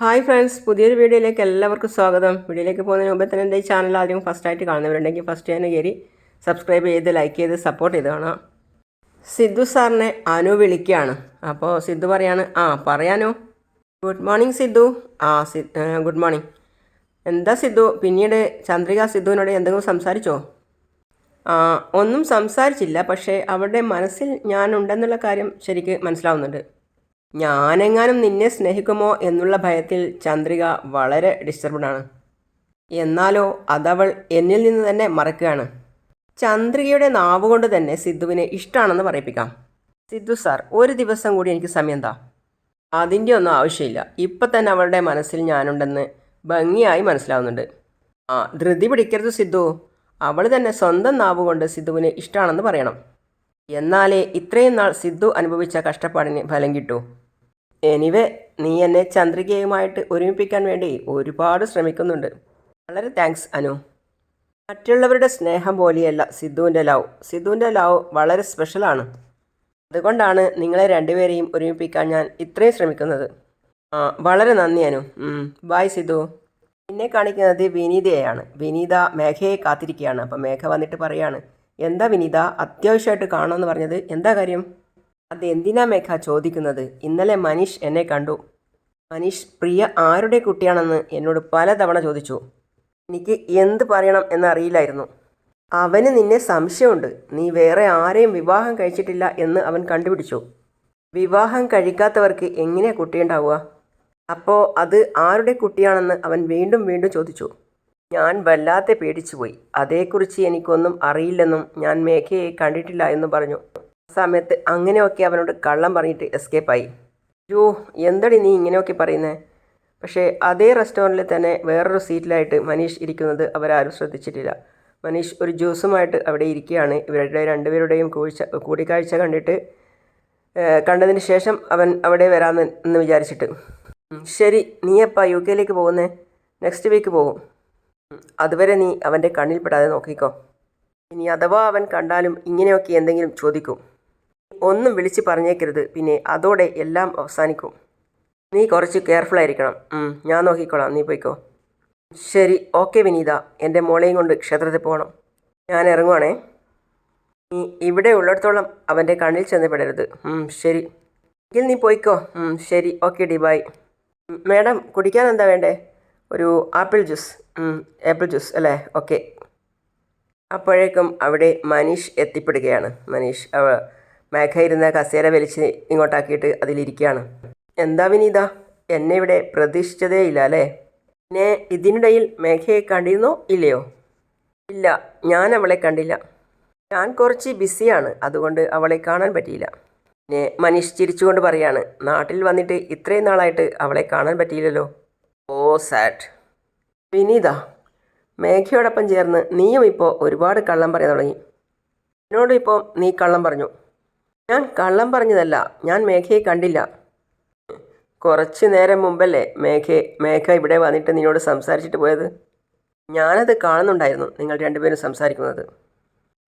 Hi friends പുതിയൊരു വീഡിയോയിലേക്ക് എല്ലാവർക്കും സ്വാഗതം. വീഡിയോയിലേക്ക് പോകുന്നതിന് മുമ്പ് തന്നെ എന്റെ ഈ ചാനൽ ആദ്യം ഫസ്റ്റ് ആയിട്ട് കാണുന്നവരുണ്ടെങ്കിൽ ഫസ്റ്റ് തന്നെ കയറി സബ്സ്ക്രൈബ് ചെയ്ത് ലൈക്ക് ചെയ്ത് സപ്പോർട്ട് ചെയ്ത് കാണാം സിദ്ധു സാറിനെ അനു വിളിക്കുകയാണ്. അപ്പോൾ സിദ്ധു പറയാണ് ആ പറയാനോ? Good morning Sidhu. ആ സി ഗുഡ് മോർണിംഗ്. എന്താ സിദ്ധു? പിന്നീട് ചന്ദ്രിക സിദ്ധുവിനോട് എന്തെങ്കിലും സംസാരിച്ചോ? ആ ഒന്നും സംസാരിച്ചില്ല. പക്ഷേ അവരുടെ മനസ്സിൽ ഞാനുണ്ടെന്നുള്ള കാര്യം ശരിക്ക് മനസ്സിലാവുന്നുണ്ട്. ഞാനെങ്ങാനും നിന്നെ സ്നേഹിക്കുമോ എന്നുള്ള ഭയത്തിൽ ചന്ദ്രിക വളരെ ഡിസ്റ്റർബ്ഡാണ് എന്നാലോ അതവൾ എന്നിൽ നിന്ന് തന്നെ മറക്കുകയാണ്. ചന്ദ്രികയുടെ നാവുകൊണ്ട് തന്നെ സിദ്ധുവിനെ ഇഷ്ടമാണെന്ന് പറയിപ്പിക്കാം. സിദ്ധു സാർ ഒരു ദിവസം കൂടി എനിക്ക് സമയം താ. അതിന്റെ ഒന്നും ആവശ്യമില്ല. ഇപ്പം തന്നെ അവളുടെ മനസ്സിൽ ഞാനുണ്ടെന്ന് ഭംഗിയായി മനസ്സിലാവുന്നുണ്ട്. ആ ധൃതി പിടിക്കരുത് സിദ്ധു. അവൾ തന്നെ സ്വന്തം നാവുകൊണ്ട് സിദ്ധുവിനെ ഇഷ്ടമാണെന്ന് പറയണം. എന്നാലേ ഇത്രയും നാൾ സിദ്ധു അനുഭവിച്ച കഷ്ടപ്പാടിന് ഫലം കിട്ടൂ. എനിവേ നീ എന്നെ ചന്ദ്രികയുമായിട്ട് ഒരുമിപ്പിക്കാൻ വേണ്ടി ഒരുപാട് ശ്രമിക്കുന്നുണ്ട്. വളരെ താങ്ക്സ് അനു. മറ്റുള്ളവരുടെ സ്നേഹം പോലെയല്ല സിദ്ധുവിന്റെ ലവ്. സിദ്ധുവിന്റെ ലവ് വളരെ സ്പെഷ്യലാണ്. അതുകൊണ്ടാണ് നിങ്ങളെ രണ്ടുപേരെയും ഒരുമിപ്പിക്കാൻ ഞാൻ ഇത്രയും ശ്രമിക്കുന്നത്. വളരെ നന്ദി അനു. ബായ് സിദ്ധു. എന്നെ കാണിക്കുന്നത് വിനീതയാണ് വിനീത മേഘയെ കാത്തിരിക്കുകയാണ്. അപ്പം മേഘ വന്നിട്ട് പറയാണ് എന്താ വിനീത അത്യാവശ്യമായിട്ട് കാണുമെന്ന് പറഞ്ഞത്? എന്താ കാര്യം? അത് എന്തിനാ മേഘ ചോദിക്കുന്നത്? ഇന്നലെ മനീഷ് എന്നെ കണ്ടു. മനീഷ് പ്രിയ ആരുടെ കുട്ടിയാണെന്ന് എന്നോട് പലതവണ ചോദിച്ചു. എനിക്ക് എന്ത് പറയണം എന്നറിയില്ലായിരുന്നു. അവന് നിന്നെ സംശയമുണ്ട്. നീ വേറെ ആരെയും വിവാഹം കഴിച്ചിട്ടില്ല എന്ന് അവൻ കണ്ടുപിടിച്ചു. വിവാഹം കഴിക്കാത്തവർക്ക് എങ്ങനെയാണ് കുട്ടിയുണ്ടാവുക? അപ്പോൾ അത് ആരുടെ കുട്ടിയാണെന്ന് അവൻ വീണ്ടും വീണ്ടും ചോദിച്ചു. ഞാൻ വല്ലാതെ പേടിച്ചുപോയി. അതേക്കുറിച്ച് എനിക്കൊന്നും അറിയില്ലെന്നും ഞാൻ മേഘയെ കണ്ടിട്ടില്ല എന്നും പറഞ്ഞു. സമയത്ത് അങ്ങനെയൊക്കെ അവനോട് കള്ളം പറഞ്ഞിട്ട് എസ്കേപ്പായി ജോ എന്തടി നീ ഇങ്ങനെയൊക്കെ പറയുന്നത് പക്ഷേ അതേ റെസ്റ്റോറന്റിൽ തന്നെ വേറൊരു സീറ്റിലായിട്ട് മനീഷ് ഇരിക്കുന്നത് അവരാരും ശ്രദ്ധിച്ചിട്ടില്ല. മനീഷ് ഒരു ജ്യൂസുമായിട്ട് അവിടെ ഇരിക്കുകയാണ്. ഇവരുടെ രണ്ടുപേരുടെയും കൂഴ്ച കൂടിക്കാഴ്ച കണ്ടിട്ട് കണ്ടതിന് ശേഷം അവൻ അവിടെ വരാമെന്ന് എന്ന് വിചാരിച്ചിട്ട്. ശരി നീ എപ്പാ യു കെയിലേക്ക് പോകുന്നേ? നെക്സ്റ്റ് വീക്ക് പോകും. അതുവരെ നീ അവന്റെ കണ്ണിൽപ്പെടാതെ നോക്കിക്കോ. ഇനി അഥവാ അവൻ കണ്ടാലും ഇങ്ങനെയൊക്കെ എന്തെങ്കിലും ചോദിക്കും. ഒന്നും വിളിച്ച് പറഞ്ഞേക്കരുത്. പിന്നെ അതോടെ എല്ലാം അവസാനിക്കും. നീ കുറച്ച് കെയർഫുൾ ആയിരിക്കണം. ഞാൻ നോക്കിക്കോളാം. നീ പോയിക്കോ. ശരി ഓക്കെ വിനീത. എന്റെ മോളെയും കൊണ്ട് ക്ഷേത്രത്തിൽ പോകണം. ഞാൻ ഇറങ്ങുവാണേ. നീ ഇവിടെ ഉള്ളിടത്തോളം അവന്റെ കണ്ണിൽ ചെന്ന് പെടരുത്. ശരി. എങ്കിൽ നീ പോയിക്കോ. ശരി ഓക്കെ ഡി ബൈ മേഡം കുടിക്കാൻ എന്താ വേണ്ടേ? ഒരു ആപ്പിൾ ജ്യൂസ്. ആപ്പിൾ ജ്യൂസ് അല്ലേ? ഓക്കെ അപ്പോഴേക്കും അവിടെ മനീഷ് എത്തിപ്പെടുകയാണ്. മനീഷ് മേഘ ഇരുന്ന കസേര വലിച്ച് ഇങ്ങോട്ടാക്കിയിട്ട് അതിലിരിക്കുകയാണ്. എന്താ വിനീത? എന്നെ ഇവിടെ പ്രതീക്ഷിച്ചതേ ഇല്ല അല്ലേ? പിന്നെ ഇതിനിടയിൽ മേഘയെ കണ്ടിരുന്നോ ഇല്ലയോ? ഇല്ല ഞാൻ അവളെ കണ്ടില്ല. ഞാൻ കുറച്ച് ബിസിയാണ് അതുകൊണ്ട് അവളെ കാണാൻ പറ്റിയില്ല. പിന്നെ മനീഷ് ചിരിച്ചുകൊണ്ട് പറയാണ് നാട്ടിൽ വന്നിട്ട് ഇത്രയും നാളായിട്ട് അവളെ കാണാൻ പറ്റിയില്ലല്ലോ. ഓ സാറ്റ് വിനീത മേഘയോടൊപ്പം ചേർന്ന് നീയും ഇപ്പോൾ ഒരുപാട് കള്ളം പറയാൻ തുടങ്ങി. എന്നോടും ഇപ്പോൾ നീ കള്ളം പറഞ്ഞു. ഞാൻ കള്ളം പറഞ്ഞതല്ല ഞാൻ മേഘയെ കണ്ടില്ല. കുറച്ച് നേരം മുമ്പല്ലേ മേഘയെ മേഘ ഇവിടെ വന്നിട്ട് നിന്നോട് സംസാരിച്ചിട്ട് പോയത്? ഞാനത് കാണുന്നുണ്ടായിരുന്നു നിങ്ങൾ രണ്ടുപേരും സംസാരിക്കുന്നത്.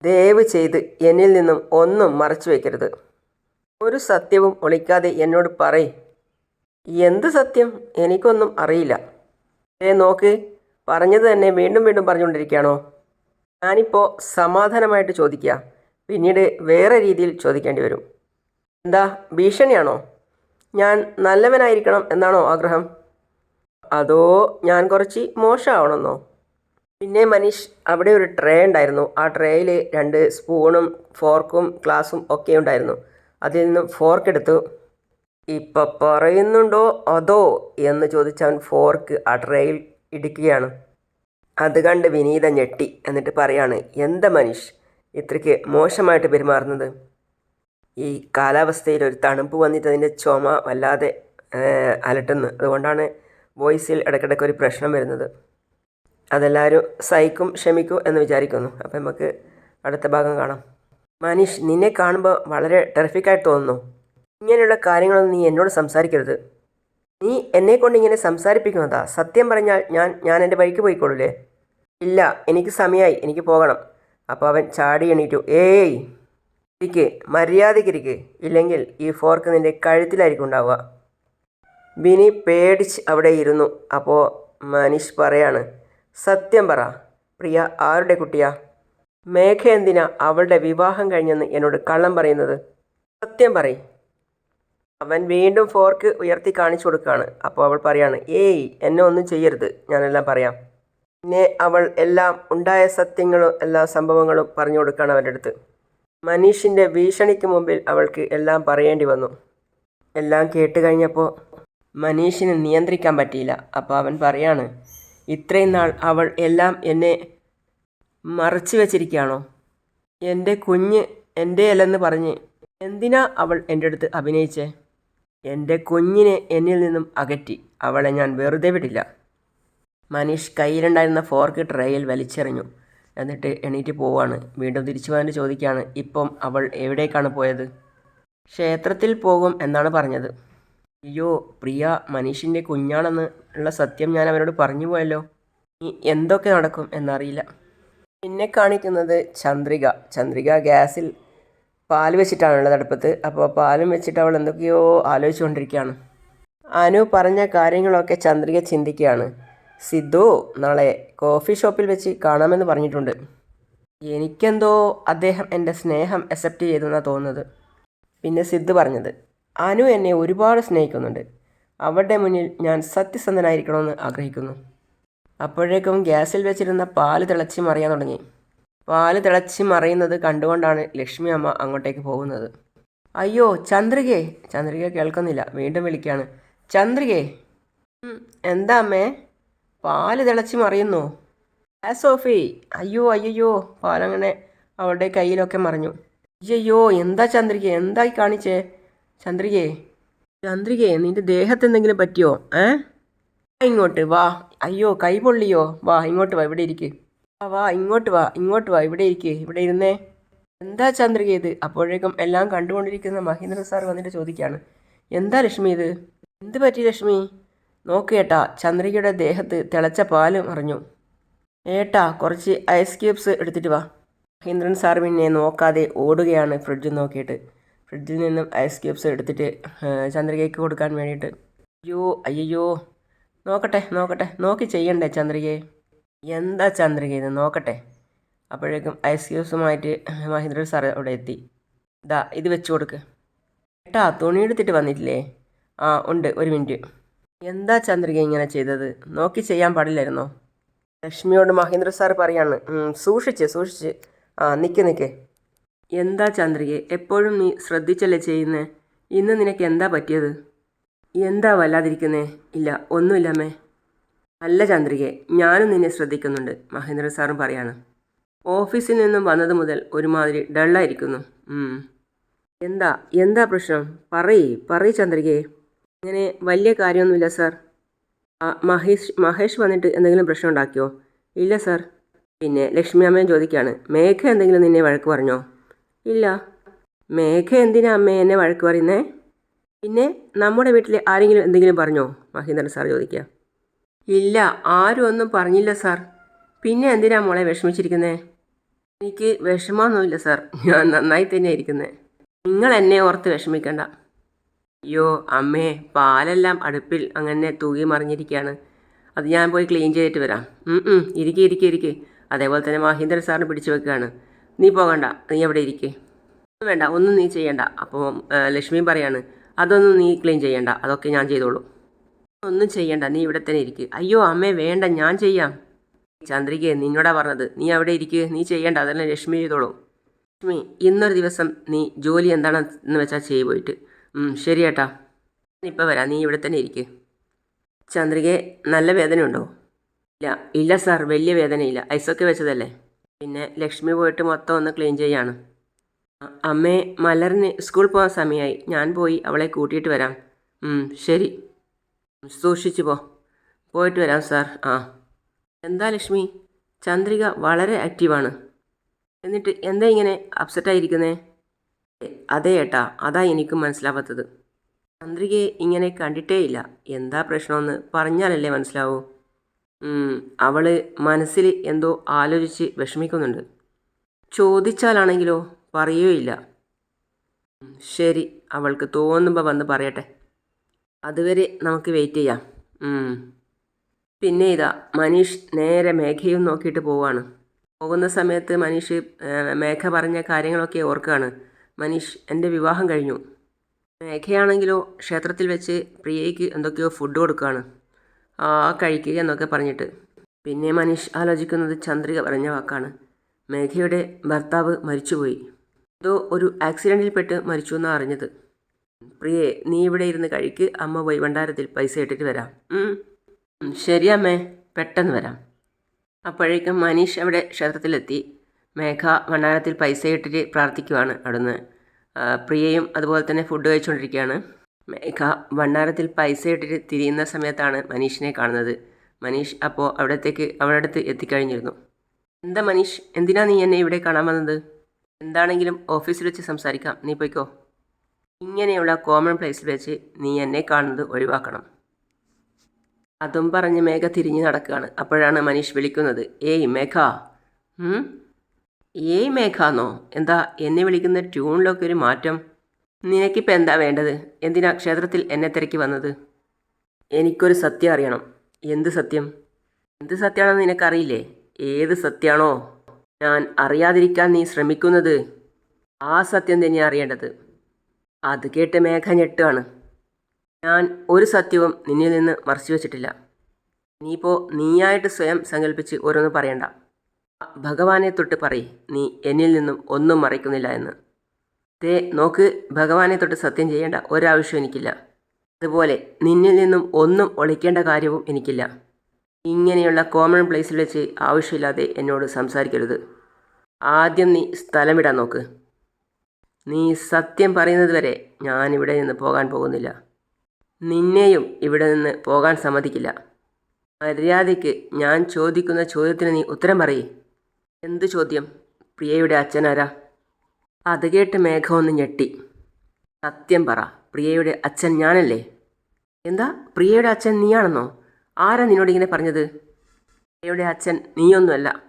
ദയവ് ചെയ്ത് എന്നിൽ നിന്നും ഒന്നും മറച്ചു വയ്ക്കരുത് ഒരു സത്യവും ഒളിക്കാതെ എന്നോട് പറയ്. എന്ത് സത്യം? എനിക്കൊന്നും അറിയില്ല. ഏ നോക്ക് പറഞ്ഞത് തന്നെ വീണ്ടും വീണ്ടും പറഞ്ഞുകൊണ്ടിരിക്കുകയാണോ? ഞാനിപ്പോൾ സമാധാനമായിട്ട് ചോദിക്കുക. പിന്നീട് വേറെ രീതിയിൽ ചോദിക്കേണ്ടി വരും. എന്താ ഭീഷണിയാണോ? ഞാൻ നല്ലവനായിരിക്കണം എന്നാണോ ആഗ്രഹം? അതോ ഞാൻ കുറച്ച് മോശമാവണമെന്നോ? പിന്നെ മനീഷ് അവിടെ ഒരു ട്രേ ഉണ്ടായിരുന്നു. ആ ട്രേയിൽ രണ്ട് സ്പൂണും ഫോർക്കും ഗ്ലാസും ഒക്കെ ഉണ്ടായിരുന്നു. അതിൽ നിന്നും ഫോർക്ക് എടുത്തു. ഇപ്പം പറയുന്നുണ്ടോ അതോ എന്ന് ചോദിച്ചവൻ ഫോർക്ക് ആ ട്രേയിൽ ഇടിക്കുകയാണ് അത് കണ്ട് വിനീത ഞെട്ടി. എന്നിട്ട് പറയാണ് എന്താ മനീഷ് ഇത്രയ്ക്ക് മോശമായിട്ട് പെരുമാറുന്നത്? ഈ കാലാവസ്ഥയിൽ ഒരു തണുപ്പ് വന്നിട്ട് അതിന്റെ ചുമ വല്ലാതെ അലട്ടുന്നു. അതുകൊണ്ടാണ് വോയിസിൽ ഇടയ്ക്കിടയ്ക്ക് ഒരു പ്രശ്നം വരുന്നത്. അതെല്ലാവരും സഹിക്കും ക്ഷമിക്കും എന്ന് വിചാരിക്കുന്നു. അപ്പം നമുക്ക് അടുത്ത ഭാഗം കാണാം. മനീഷ് നിന്നെ കാണുമ്പോൾ വളരെ ടെറിഫിക്കായിട്ട് തോന്നുന്നു. ഇങ്ങനെയുള്ള കാര്യങ്ങളൊന്നും നീ എന്നോട് സംസാരിക്കരുത്. നീ എന്നെ കൊണ്ട് ഇങ്ങനെ സംസാരിപ്പിക്കുന്നതാ. സത്യം പറഞ്ഞാൽ ഞാൻ ഞാൻ എന്റെ വഴിക്ക് പോയിക്കോളൂലേ ഇല്ല എനിക്ക് സമയമായി എനിക്ക് പോകണം. അപ്പോൾ അവൻ ചാടി എണീറ്റു. ഏയ് ഇരിക്ക് മര്യാദയ്ക്ക് ഇരിക്ക്. ഇല്ലെങ്കിൽ ഈ ഫോർക്ക് നിന്റെ കഴുത്തിലായിരിക്കും ഉണ്ടാവുക. ബിനി പേടിച്ച് അവിടെ ഇരുന്നു. അപ്പോൾ മനീഷ് പറയാണ് സത്യം പറ പ്രിയ ആരുടെ കുട്ടിയാ? മേഘ എന്തിനാ അവളുടെ വിവാഹം കഴിഞ്ഞെന്ന് എന്നോട് കള്ളം പറയുന്നത്? സത്യം പറ അവൻ വീണ്ടും ഫോർക്ക് ഉയർത്തി കാണിച്ചു കൊടുക്കുകയാണ്. അപ്പോൾ അവൾ പറയാണ് ഏയ് എന്നെ ഒന്നും ചെയ്യരുത്. ഞാനെല്ലാം പറയാം. പിന്നെ അവൾ എല്ലാം ഉണ്ടായ സത്യങ്ങളും എല്ലാ സംഭവങ്ങളും പറഞ്ഞു കൊടുക്കുകയാണ് അവന്റെ അടുത്ത്. മനീഷിന്റെ ഭീഷണിക്ക് മുമ്പിൽ അവൾക്ക് എല്ലാം പറയേണ്ടി വന്നു. എല്ലാം കേട്ട് കഴിഞ്ഞപ്പോൾ മനീഷിന് നിയന്ത്രിക്കാൻ പറ്റിയില്ല. അപ്പോൾ അവൻ പറയാണ് ഇത്രയും നാൾ അവൾ എല്ലാം എന്നെ മറച്ചു വച്ചിരിക്കുകയാണോ? എന്റെ കുഞ്ഞ് എന്റെ അല്ലെന്ന് പറഞ്ഞ് എന്തിനാ അവൾ എന്റെ അടുത്ത് അഭിനയിച്ചേ? എന്റെ കുഞ്ഞിനെ എന്നിൽ നിന്നും അകറ്റി. അവളെ ഞാൻ വെറുതെ വിടില്ല. മനീഷ് കയ്യിലുണ്ടായിരുന്ന ഫോർക്ക് ട്രേയിൽ വലിച്ചെറിഞ്ഞു. എന്നിട്ട് എണീറ്റ് പോവാണ്. വീണ്ടും തിരിച്ചു വന്നിട്ട് ചോദിക്കുകയാണ് ഇപ്പം അവൾ എവിടേക്കാണ് പോയത്? ക്ഷേത്രത്തിൽ പോകും എന്നാണ് പറഞ്ഞത്. അയ്യോ പ്രിയ മനീഷിന്റെ കുഞ്ഞാണെന്ന് ഉള്ള സത്യം ഞാൻ അവരോട് പറഞ്ഞു പോയല്ലോ. ഇനി എന്തൊക്കെ നടക്കും എന്നറിയില്ല. പിന്നെ കാണിക്കുന്നത് ചന്ദ്രിക. ചന്ദ്രിക ഗ്യാസിൽ പാൽ വെച്ചിട്ടാണുള്ളത് അടുപ്പത്ത് അപ്പോൾ പാലും വെച്ചിട്ട് അവൾ എന്തൊക്കെയോ ആലോചിച്ചുകൊണ്ടിരിക്കുകയാണ്. അനു പറഞ്ഞ കാര്യങ്ങളൊക്കെ ചന്ദ്രിക ചിന്തിക്കുകയാണ്. സിദ്ധു നാളെ കോഫി ഷോപ്പിൽ വെച്ച് കാണാമെന്ന് പറഞ്ഞിട്ടുണ്ട്. എനിക്കെന്തോ അദ്ദേഹം എന്റെ സ്നേഹം അക്സെപ്റ്റ് ചെയ്തെന്നാണ് തോന്നുന്നത്. പിന്നെ സിദ്ധു പറഞ്ഞത് അനു എന്നെ ഒരുപാട് സ്നേഹിക്കുന്നുണ്ട്. അവരുടെ മുന്നിൽ ഞാൻ സത്യസന്ധനായിരിക്കണമെന്ന് ആഗ്രഹിക്കുന്നു. അപ്പോഴേക്കും ഗ്യാസിൽ വെച്ചിരുന്ന പാൽ തിളച്ച് മറിയാൻ തുടങ്ങി. പാൽ തിളച്ച് മറിയുന്നത് കണ്ടുകൊണ്ടാണ് ലക്ഷ്മി അമ്മ അങ്ങോട്ടേക്ക് പോകുന്നത്. അയ്യോ ചന്ദ്രികേ. ചന്ദ്രിക കേൾക്കുന്നില്ല. വീണ്ടും വിളിക്കുകയാണ്. ചന്ദ്രികേ. എന്താ അമ്മേ? പാൽ തിളച്ച് മറിയുന്നു. ആ സോഫി. അയ്യോ അയ്യോ പാലങ്ങനെ അവളുടെ കയ്യിലൊക്കെ മറിഞ്ഞു. അയ്യോ എന്താ ചന്ദ്രിക എന്തായി കാണിച്ചേ? ചന്ദ്രികയെ ചന്ദ്രികയെ നിന്റെ ദേഹത്ത് എന്തെങ്കിലും പറ്റിയോ? ഏ? ഇങ്ങോട്ട് വാ. അയ്യോ കൈ പൊള്ളിയോ? വാ ഇങ്ങോട്ട് വാ ഇവിടെ ഇരിക്ക്. വാ വാ ഇങ്ങോട്ട് വാ ഇങ്ങോട്ട് വാ ഇവിടെ ഇരിക്ക്. ഇവിടെ ഇരുന്നേ. എന്താ ചന്ദ്രിക ഇത്? അപ്പോഴേക്കും എല്ലാം കണ്ടുകൊണ്ടിരിക്കുന്ന മഹേന്ദ്ര സാർ വന്നിട്ട് ചോദിക്കുകയാണ്. എന്താ ലക്ഷ്മി ഇത്? എന്ത് പറ്റി ലക്ഷ്മി? നോക്ക് ഏട്ടാ ചന്ദ്രികയുടെ ദേഹത്ത് തിളച്ച പാൽ മറിഞ്ഞു ഏട്ടാ കുറച്ച് ഐസ് ക്യൂബ്സ് എടുത്തിട്ട് വാ. മഹേന്ദ്രൻ സാർ പിന്നെ നോക്കാതെ ഓടുകയാണ് ഫ്രിഡ്ജ് നോക്കിയിട്ട്. ഫ്രിഡ്ജിൽ നിന്നും ഐസ് ക്യൂബ്സ് എടുത്തിട്ട് ചന്ദ്രികയ്ക്ക് കൊടുക്കാൻ വേണ്ടിയിട്ട്. അയ്യോ അയ്യോ നോക്കട്ടെ നോക്കട്ടെ. നോക്കി ചെയ്യണ്ടേ ചന്ദ്രികയെ? എന്താ ചന്ദ്രിക ഇത്? നോക്കട്ടെ. അപ്പോഴേക്കും ഐസ് ക്യൂബ്സുമായിട്ട് മഹേന്ദ്രൻ സാർ അവിടെ എത്തി. ദാ ഇത് വെച്ച് കൊടുക്ക്. ഏട്ടാ തുണി എടുത്തിട്ട് വന്നിട്ടില്ലേ? ആ ഉണ്ട്. ഒരു മിനിറ്റ്. എന്താ ചന്ദ്രിക ഇങ്ങനെ ചെയ്തത്? നോക്കി ചെയ്യാൻ പാടില്ലായിരുന്നോ? ലക്ഷ്മിയോട് മഹേന്ദ്ര സാർ പറയാണ്. "ഉം, സൂക്ഷിച്ച് സൂക്ഷിച്ച്. ആ നിൽക്ക് നിൽക്ക് എന്താ ചന്ദ്രിക എപ്പോഴും നീ ശ്രദ്ധിച്ചല്ലേ ചെയ്യുന്നേ? ഇന്ന് നിനക്ക് എന്താ പറ്റിയത്? എന്താ വല്ലാതിരിക്കുന്നേ? ഇല്ല ഒന്നുമില്ലമ്മേ അല്ല ചന്ദ്രികെ ഞാനും നിന്നെ ശ്രദ്ധിക്കുന്നുണ്ട് മഹേന്ദ്ര സാറും പറയാണ്. ഓഫീസിൽ നിന്നും വന്നത് മുതൽ ഒരുമാതിരി ഡള്ളായിരിക്കുന്നു. എന്താ എന്താ പ്രശ്നം? പറയ് പറയ് ചന്ദ്രികയെ. അങ്ങനെ വലിയ കാര്യമൊന്നുമില്ല സാർ. മഹേഷ് മഹേഷ് വന്നിട്ട് എന്തെങ്കിലും പ്രശ്നം ഉണ്ടാക്കിയോ? ഇല്ല സാർ. പിന്നെ ലക്ഷ്മി അമ്മയും ചോദിക്കുകയാണ് മേഘ എന്തെങ്കിലും നിന്നെ വഴക്ക് പറഞ്ഞോ? ഇല്ല. മേഘ എന്തിനാ അമ്മ എന്നെ വഴക്ക് പറയുന്നേ? പിന്നെ നമ്മുടെ വീട്ടിലെ ആരെങ്കിലും എന്തെങ്കിലും പറഞ്ഞോ? മഹീന്ദ്രൻ സാർ ചോദിക്കുക. ഇല്ല ആരും ഒന്നും പറഞ്ഞില്ല സാർ. പിന്നെ എന്തിനാ മോളെ വിഷമിച്ചിരിക്കുന്നേ? എനിക്ക് വിഷമമൊന്നുമില്ല സാർ. ഞാൻ നന്നായി തന്നെ ഇരിക്കുന്നത് നിങ്ങൾ എന്നെ ഓർത്ത് വിഷമിക്കണ്ട. അയ്യോ അമ്മേ പാലെല്ലാം അടുപ്പിൽ അങ്ങനെ തൂകി മറിഞ്ഞിരിക്കുകയാണ്. അത് ഞാൻ പോയി ക്ലീൻ ചെയ്തിട്ട് വരാം. ഇരിക്കെ ഇരിക്കെ ഇരിക്ക്. അതേപോലെ തന്നെ മഹീന്ദ്ര സാറിന് പിടിച്ചു വെക്കുകയാണ്. നീ പോകണ്ട നീ അവിടെ ഇരിക്കേ. ഒന്നും വേണ്ട ഒന്നും നീ ചെയ്യണ്ട. അപ്പോൾ ലക്ഷ്മി പറയാണ് അതൊന്നും നീ ക്ലീൻ ചെയ്യണ്ട അതൊക്കെ ഞാൻ ചെയ്തോളൂ. ഒന്നും ചെയ്യണ്ട നീ ഇവിടെ തന്നെ ഇരിക്കുക അയ്യോ അമ്മേ വേണ്ട ഞാൻ ചെയ്യാം. ചന്ദ്രികയെ നിന്നോടാ പറഞ്ഞത് നീ അവിടെ ഇരിക്കുക നീ ചെയ്യേണ്ട അതെല്ലാം ലക്ഷ്മി ചെയ്തോളൂ. ലക്ഷ്മി ഇന്നൊരു ദിവസം നീ ജോലി എന്താണെന്ന് വെച്ചാൽ ചെയ്തു പോയിട്ട്. ശരി ഏട്ടാ ഇപ്പോൾ വരാം. നീ ഇവിടെ തന്നെ ഇരിക്കേ. ചന്ദ്രികയെ നല്ല വേദനയുണ്ടോ? ഇല്ല ഇല്ല സാർ വലിയ വേദനയില്ല. ഐസൊക്കെ വെച്ചതല്ലേ? പിന്നെ ലക്ഷ്മി പോയിട്ട് മൊത്തം ഒന്ന് ക്ലീൻ ചെയ്യാണ്. അമ്മേ മലറിന് സ്കൂൾ പോകാൻ സമയമായി ഞാൻ പോയി അവളെ കൂട്ടിയിട്ട് വരാം. ശരി. സൂക്ഷിച്ചു പോ. പോയിട്ട് വരാം സാർ. ആ. എന്താ ലക്ഷ്മി? ചന്ദ്രിക വളരെ ആക്റ്റീവാണ് എന്നിട്ട് എന്താ ഇങ്ങനെ അപ്സെറ്റായിരിക്കുന്നേ അതെ ഏട്ടാ അതാ എനിക്കും മനസ്സിലാവാത്തത്. ചന്ദ്രികയെ ഇങ്ങനെ കണ്ടിട്ടേയില്ല. എന്താ പ്രശ്നമെന്ന് പറഞ്ഞാലല്ലേ മനസ്സിലാവൂ. അവൾ മനസ്സിൽ എന്തോ ആലോചിച്ച് വിഷമിക്കുന്നുണ്ട്. ചോദിച്ചാലാണെങ്കിലോ? പറയുകയില്ല ശരി അവൾക്ക് തോന്നുമ്പോൾ വന്ന് പറയട്ടെ. അതുവരെ നമുക്ക് വെയിറ്റ് ചെയ്യാം. പിന്നെ ഇതാ മനീഷ് നേരെ മേഘയും നോക്കിയിട്ട് പോവാണ്. പോകുന്ന സമയത്ത് മനീഷ് മേഘ പറഞ്ഞ കാര്യങ്ങളൊക്കെ ഓർക്കുകയാണ് മനീഷ് എന്റെ വിവാഹം കഴിഞ്ഞു. മേഘയാണെങ്കിലോ ക്ഷേത്രത്തിൽ വെച്ച് പ്രിയയ്ക്ക് എന്തൊക്കെയോ ഫുഡ് കൊടുക്കുകയാണ് ആ കഴിക്കുക എന്നൊക്കെ പറഞ്ഞിട്ട്. പിന്നെ മനീഷ് ആലോചിക്കുന്നത് ചന്ദ്രിക പറഞ്ഞ വാക്കാണ്. മേഘയുടെ ഭർത്താവ് മരിച്ചുപോയി. എന്തോ ഒരു ആക്സിഡന്റിൽപ്പെട്ട് മരിച്ചു എന്നാണ് അറിഞ്ഞത്. പ്രിയേ നീ ഇവിടെ ഇരുന്ന് കഴിക്ക്. അമ്മ പോയി ഭണ്ഡാരത്തിൽ പൈസ ഇട്ടിട്ട് വരാം. ശരി അമ്മേ. പെട്ടെന്ന് വരാം. അപ്പോഴേക്കും മനീഷ് അവിടെ ക്ഷേത്രത്തിലെത്തി. മേഘ ഭണ്ഡാരത്തിൽ പൈസ ഇട്ടിട്ട് പ്രാർത്ഥിക്കുവാണ് അവിടുന്ന്. പ്രിയയും അതുപോലെ തന്നെ ഫുഡ് കഴിച്ചുകൊണ്ടിരിക്കുകയാണ് മേഘ ഭണ്ഡാരത്തിൽ പൈസ ഇട്ടിട്ട് തിരിയുന്ന സമയത്താണ് മനീഷിനെ കാണുന്നത്. മനീഷ് അപ്പോൾ അവിടത്തേക്ക് അവിടെ അടുത്ത് എത്തിക്കഴിഞ്ഞിരുന്നു. എന്താ മനീഷ്? എന്തിനാ നീ എന്നെ ഇവിടെ കാണാൻ വന്നത്? എന്താണെങ്കിലും ഓഫീസിൽ വെച്ച് സംസാരിക്കാം. നീ പോയിക്കോ. ഇങ്ങനെയുള്ള കോമൺ പ്ലേസിൽ വെച്ച് നീ എന്നെ കാണുന്നത് ഒഴിവാക്കണം. അതും പറഞ്ഞ് മേഘ തിരിഞ്ഞ് നടക്കുകയാണ്. അപ്പോഴാണ് മനീഷ് വിളിക്കുന്നത്. ഏയ് മേഘ? ഏയ് മേഘാന്നോ എന്താ എന്നെ വിളിക്കുന്ന ട്യൂണിലൊക്കെ ഒരു മാറ്റം? നിനക്കിപ്പോൾ എന്താ വേണ്ടത്? എന്തിനാ ക്ഷേത്രത്തിൽ എന്നെ തിരക്കി വന്നത്? എനിക്കൊരു സത്യം അറിയണം. എന്ത് സത്യം? എന്ത് സത്യമാണെന്ന് നിനക്കറിയില്ലേ? ഏത് സത്യമാണോ ഞാൻ അറിയാതിരിക്കാൻ നീ ശ്രമിക്കുന്നത് ആ സത്യം തന്നെയാണ് അറിയേണ്ടത്. അത് കേട്ട് മേഘ ഞെട്ടുകയാണ്. ഞാൻ ഒരു സത്യവും നിന്നിൽ നിന്ന് മറച്ചു വെച്ചിട്ടില്ല. നീയിപ്പോൾ നീയായിട്ട് സ്വയം സങ്കല്പിച്ച് ഓരോന്ന് പറയണ്ട. ഭഗവാനെ തൊട്ട് പറ നീ എന്നിൽ നിന്നും ഒന്നും മറയ്ക്കുന്നില്ല എന്ന്. തേ നോക്ക് ഭഗവാനെ തൊട്ട് സത്യം ചെയ്യേണ്ട ഒരാവശ്യവും എനിക്കില്ല. അതുപോലെ നിന്നിൽ നിന്നും ഒന്നും ഒളിക്കേണ്ട കാര്യവും എനിക്കില്ല. ഇങ്ങനെയുള്ള കോമൺ പ്ലേസിൽ വെച്ച് ആവശ്യമില്ലാതെ എന്നോട് സംസാരിക്കരുത്. ആദ്യം നീ സ്ഥലം വിടാൻ നോക്ക്. നീ സത്യം പറയുന്നത് വരെ ഞാനിവിടെ നിന്ന് പോകാൻ പോകുന്നില്ല. നിന്നെയും ഇവിടെ നിന്ന് പോകാൻ സമ്മതിക്കില്ല. മര്യാദയ്ക്ക് ഞാൻ ചോദിക്കുന്ന ചോദ്യത്തിന് നീ ഉത്തരം പറയേ. എന്ത് ചോദ്യം? പ്രിയയുടെ അച്ഛനാരാ? അത് കേട്ട് മേഘ ഒന്ന് ഞെട്ടി. സത്യം പറ പ്രിയയുടെ അച്ഛൻ ഞാനല്ലേ? എന്താ? പ്രിയയുടെ അച്ഛൻ നീയാണെന്നോ? ആരാ നിന്നോട് ഇങ്ങനെ പറഞ്ഞത്? പ്രിയയുടെ അച്ഛൻ നീയൊന്നുമല്ല.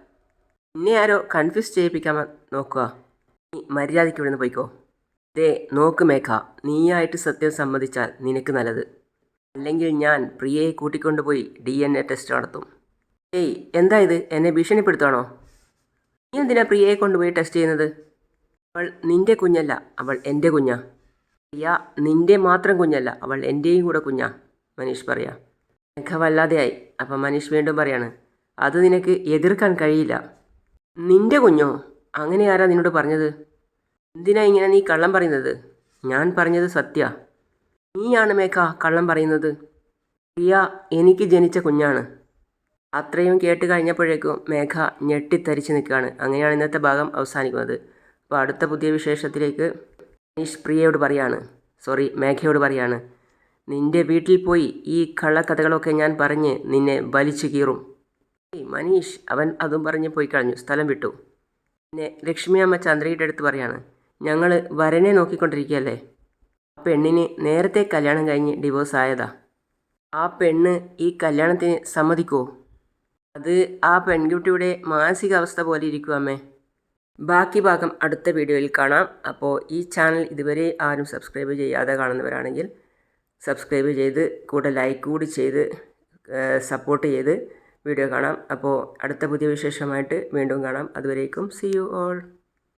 നിന്നെ ആരോ കൺഫ്യൂസ് ചെയ്യിപ്പിക്കാൻ നോക്കുക. നീ മര്യാദയ്ക്ക് ഇവിടെ നിന്ന് പോയിക്കോ. ദേ നോക്ക് മേഘ നീയായിട്ട് സത്യം സമ്മതിച്ചാൽ നിനക്ക് നല്ലത്. അല്ലെങ്കിൽ ഞാൻ പ്രിയയെ കൂട്ടിക്കൊണ്ടുപോയി ഡി എൻ എ ടെസ്റ്റ് നടത്തും. ഏയ് എന്താ ഇത്? എന്നെ ഭീഷണിപ്പെടുത്താണോ നീ എന്തിനാ പ്രിയയെ കൊണ്ടുപോയി ടെസ്റ്റ് ചെയ്യുന്നത്? അവൾ നിന്റെ കുഞ്ഞല്ല അവൾ എന്റെ കുഞ്ഞാ. പ്രിയ നിന്റെ മാത്രം കുഞ്ഞല്ല അവൾ എന്റെയും കൂടെ കുഞ്ഞാ മനീഷ് പറയാ. രേഖ വല്ലാതെയായി അപ്പം മനീഷ് വീണ്ടും പറയാണ് അത് നിനക്ക് എതിർക്കാൻ കഴിയില്ല. നിന്റെ കുഞ്ഞോ? അങ്ങനെ ആരാ നിന്നോട് പറഞ്ഞത്? എന്തിനാ ഇങ്ങനെ നീ കള്ളം പറയുന്നത്? ഞാൻ പറഞ്ഞത് സത്യ. നീയാണ് മേഘ കള്ളം പറയുന്നത്. പ്രിയ എനിക്ക് ജനിച്ച കുഞ്ഞാണ്. അത്രയും കേട്ട് കഴിഞ്ഞപ്പോഴേക്കും മേഘ ഞെട്ടിത്തരിച്ച് നിൽക്കുകയാണ്. അങ്ങനെയാണ് ഇന്നത്തെ ഭാഗം അവസാനിക്കുന്നത്. അപ്പോൾ അടുത്ത പുതിയ വിശേഷത്തിലേക്ക് മനീഷ് പ്രിയയോട് പറയാണ്. സോറി മേഘയോട് പറയാണ്. നിന്റെ വീട്ടിൽ പോയി ഈ കള്ളക്കഥകളൊക്കെ ഞാൻ പറഞ്ഞ് നിന്നെ വലിച്ചു കീറും. മനീഷ് അവൻ അതും പറഞ്ഞ് പോയി കളഞ്ഞു സ്ഥലം വിട്ടു. പിന്നെ ലക്ഷ്മി അമ്മ ചന്ദ്രയുടെ അടുത്ത് പറയാണ്. ഞങ്ങൾ വരനെ നോക്കിക്കൊണ്ടിരിക്കുകയല്ലേ? ആ പെണ്ണിന് നേരത്തെ കല്യാണം കഴിഞ്ഞ് ഡിവോഴ്സ് ആയതാ. ആ പെണ്ണ് ഈ കല്യാണത്തിന് സമ്മതിക്കുമോ അത് ആ പെൺകുട്ടിയുടെ മാനസികാവസ്ഥ പോലെ ഇരിക്കും അമ്മേ. ബാക്കി ഭാഗം അടുത്ത വീഡിയോയിൽ കാണാം. അപ്പോൾ ഈ ചാനൽ ഇതുവരെ ആരും സബ്സ്ക്രൈബ് ചെയ്യാതെ കാണുന്നവരാണെങ്കിൽ സബ്സ്ക്രൈബ് ചെയ്ത് കൂടെ ലൈക്ക് കൂടി ചെയ്ത് സപ്പോർട്ട് ചെയ്ത് വീഡിയോ കാണാം. അപ്പോൾ അടുത്ത പുതിയ വിശേഷമായിട്ട് വീണ്ടും കാണാം. അതുവരേക്കും സി യു ഓൾ.